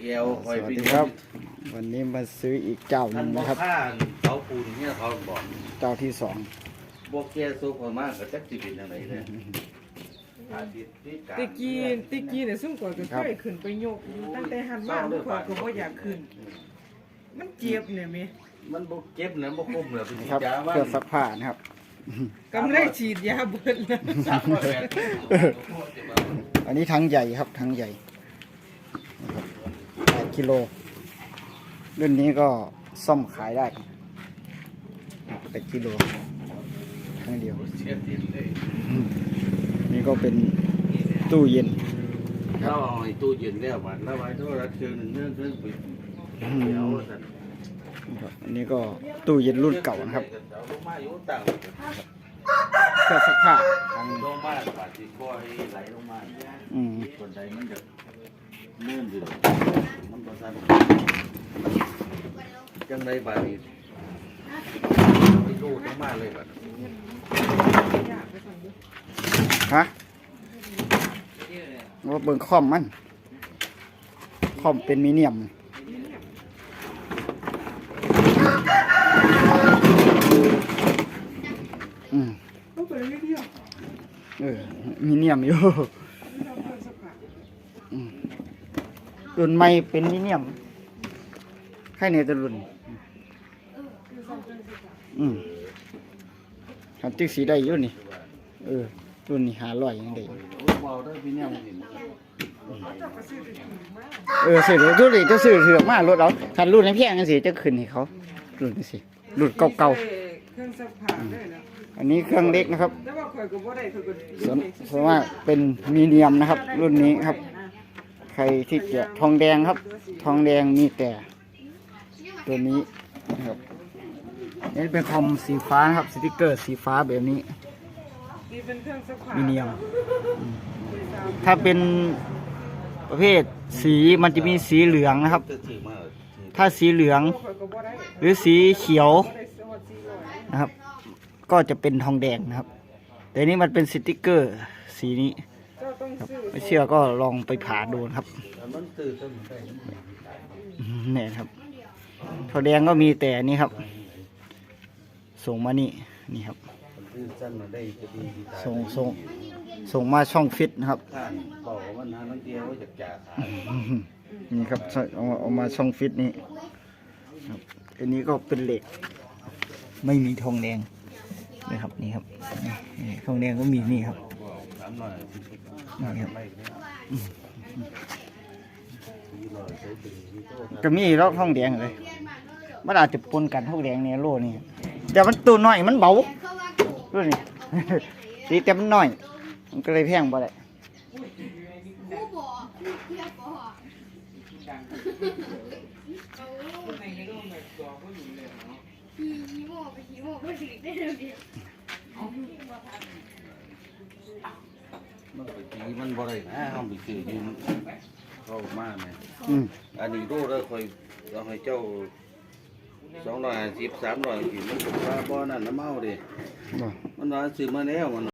เอวคอยสวัสพี่ดีครับ วันนี้มาซื้ออีกเจ้าหท่านึนงบ่นะครับค่าเสาปูนเนี่ยเขาบอกเจ้าที่สองบวกแกสุกมากก็จักสิเป็นจังไดเลยอาทิตย์ที่กลางตะกี้ตะกี้เนี่ยซุ่มกว่าก็เคยขึ้นไปยกอยู่ตั้งแต่หันมาลูกกว่าก็บ่อยากขึ้น มันเจ็บเนี่ยแม่มันบ่เก็บนะบ่คุ้มเลยเป็นครับยาว่าเครื่องซักผ้านะครับ กำไรฉีดยาเบิดแล้วสามร้อยแปดสิบอันนี้ทั้งใหญ่ครับทั้งใหญ่นะครับแปด กิโล รุ่นนี้ก็ซ่อมขายได้แปดกิโลทั้งเดียวเสียดินเลยนี่ก็เป็นตู้เย็นเราเอาไอ้ตู้เย็นแล้วบัดแล้วไว้โทรศัพท์เครื่องหนึงเรื่องเครื่องปิดอืเดี๋ยวมสั่นครับอันนี้ก็ตู้เย็นรุ่นเก่านะครับเอาลงมาอยู่ต่างเครื่องซักผ้าทั้งลงมาบาดสิคอยไหลลงมาอืมส่วนใดมันจะ เนื่นอยู่มันบ่ทันจังไดบาดนี้ไปดูลงมาเลยบัดฮะว่าเบิ่งคอมมันคอมเป็นมีเนียมอืมเออมีเนียมอยู่ อืม รุ่นใหม่เป็นมีเนียมใครเนี่ยจะรุ่นอืมทำติ๊กสีได้อยู่นี่ เออ รุ่นนี้หาลอยยังได้อยู่โอ้เบาได้พี่เนี่ยมันสิเออสื่อรุ่นนี้จะสื่อถือมารถเอาคันรุ่นให้เพียงกันสิจะขึ้นให้เขา รุ่นนี้สิ รุ่นๆเก่าเครื่องซักผ้าด้วยนะๆอันนี้เครื่องเล็กนะครับแต่ว่าข่อยก็บ่ได้ข่อยก็ส่วนเพราะว่าเป็นมีเนียมนะครับ รุ่นนี้ครับใค รที่เกี่ยทองแดงครับ ทองแดงมีแต่ตัวนี้นะครับนี่เป็นคอมสีฟ้าครับสติกเกอร์สีฟ้าแบบนี้มีเนียม ถ้าเป็นประเภทสีมันจะมีสีเหลืองนะครับ ถ้าสีเหลือง หรือสีเขียวนะครับ ก็จะเป็นทองแดงนะครับ แต่นี่มันเป็นสติกเกอร์สีนี้ เจ้าต้องซื้อไม่เชื่อก็ลองไปผ่าดูนะครับเนี่ยครับทองแดงก็มีแต่นี่ครับ ส่งมานี่นี่ครับ ส่งส่งส่งมาช่องฟิตนะครับนี่ครับเอามาเอามาช่องฟิตนี่ครับอันนี้ก็เป็นเหล็ก ไม่มีทองแดงนะครับนี่ครับนี่ทองแดงก็มีนี่ครับามหน่อยนี่ครับไม่ได้สี่ร้อยใช้ดึงที่โต๊ะก็มีรอกทองแดงเลยมันอาจจะปนกันทองแดงในโลนี่แต่มันตัวน้อยมันเบาด้วยนี่สีแต่มันน้อย มันก็เลยแพงบ่ได้ผู้บอกเพื่อบอกฮีโม่ไปฮีโม่ไปถึงได้เลย เดียวมันไปตีมันบ่ได้นะห้องไปซื้อยืมเข้ามาเนี่ยอืมอันนี้รู้แล้วคอยเราให้เจ้าสองร้อยสิบสามร้อยกี่มันถูกว่าบ่อนั่นน้ำเมาดิบ่มันว่าซื้อมาแล้วมัน